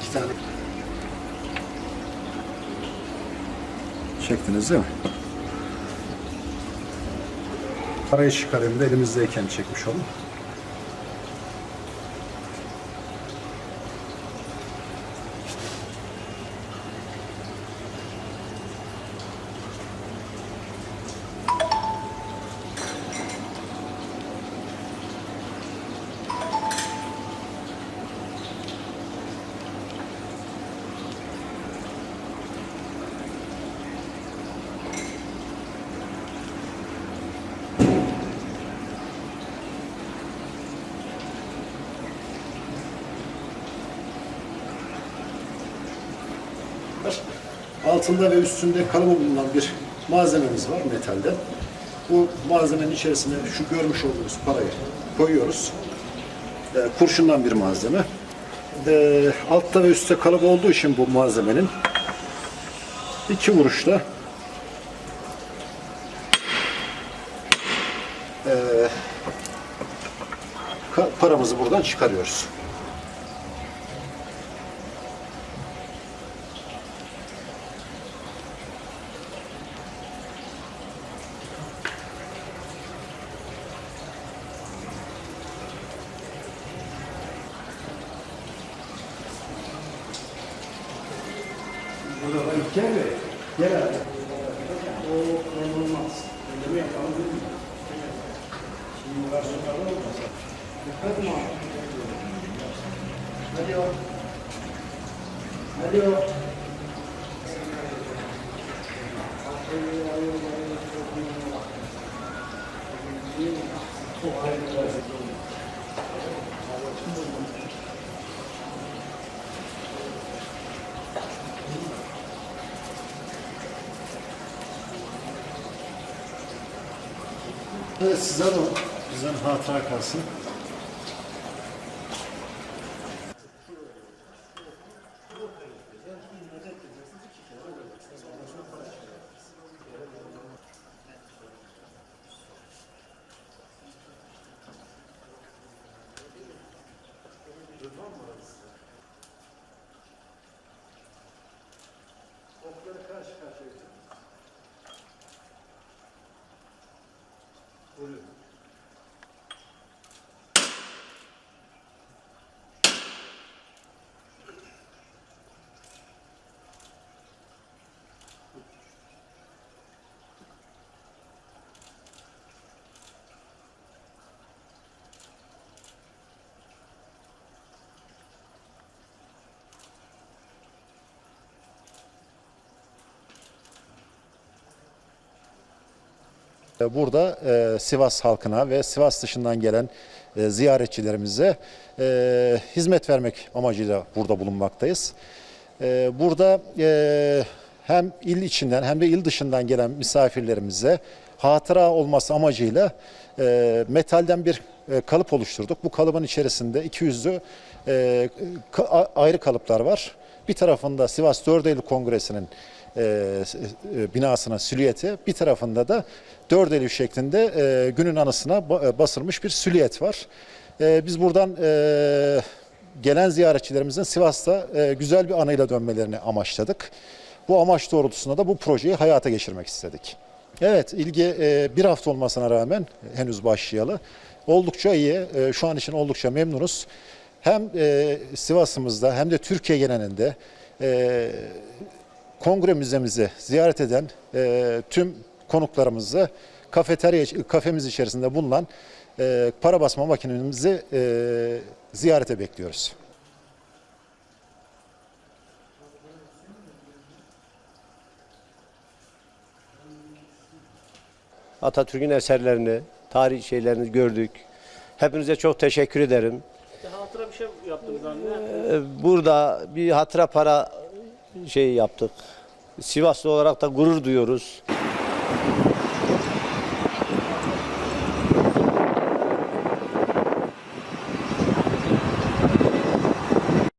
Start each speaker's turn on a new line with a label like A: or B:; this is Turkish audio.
A: İki tane. Çektiniz değil mi? Parayı çıkarayım da elimizdeyken çekmiş olun. Altında ve üstünde kalıbı bulunan bir malzememiz var metalde. Bu malzemenin içerisine şu görmüş olduğunuz parayı koyuyoruz. Ee, kurşundan bir malzeme. Ee, altta ve üstte kalıp olduğu için bu malzemenin iki vuruşta ee, ka- paramızı buradan çıkarıyoruz. Gel be. Gel abi. O olmaz. Öyle mi yapalım değil mi? Şimdi var sonra olmaz. Dikkat mi abi? Alo. Alo. Evet size de bizden hatıra kalsın. Okları 오늘 Burada e, Sivas halkına ve Sivas dışından gelen e, ziyaretçilerimize e, hizmet vermek amacıyla burada bulunmaktayız. E, burada e, hem il içinden hem de il dışından gelen misafirlerimize hatıra olması amacıyla e, metalden bir e, kalıp oluşturduk. Bu kalıbın içerisinde iki yüzlü e, ka- a- ayrı kalıplar var. Bir tarafında Sivas 4 Eylül Kongresi'nin e, e, binasının silüeti, bir tarafında da 4 Eylül şeklinde e, günün anısına e, basılmış bir silüet var. E, biz buradan e, gelen ziyaretçilerimizin Sivas'ta e, güzel bir anıyla dönmelerini amaçladık. Bu amaç doğrultusunda da bu projeyi hayata geçirmek istedik. Evet, ilgi e, bir hafta olmasına rağmen henüz başlayalı. Oldukça iyi, e, şu an için oldukça memnunuz. Hem e, Sivas'ımızda hem de Türkiye genelinde e, kongre müzemizi ziyaret eden e, tüm konuklarımızı kafeterya, kafemiz içerisinde bulunan e, para basma makinemizi e, ziyarete bekliyoruz.
B: Atatürk'ün eserlerini, tarih şeylerini gördük. Hepinize çok teşekkür ederim.
C: Hatıra bir şey yaptınız anne.
B: Ee, Burada bir hatıra para şey yaptık. Sivaslı olarak da gurur duyuyoruz.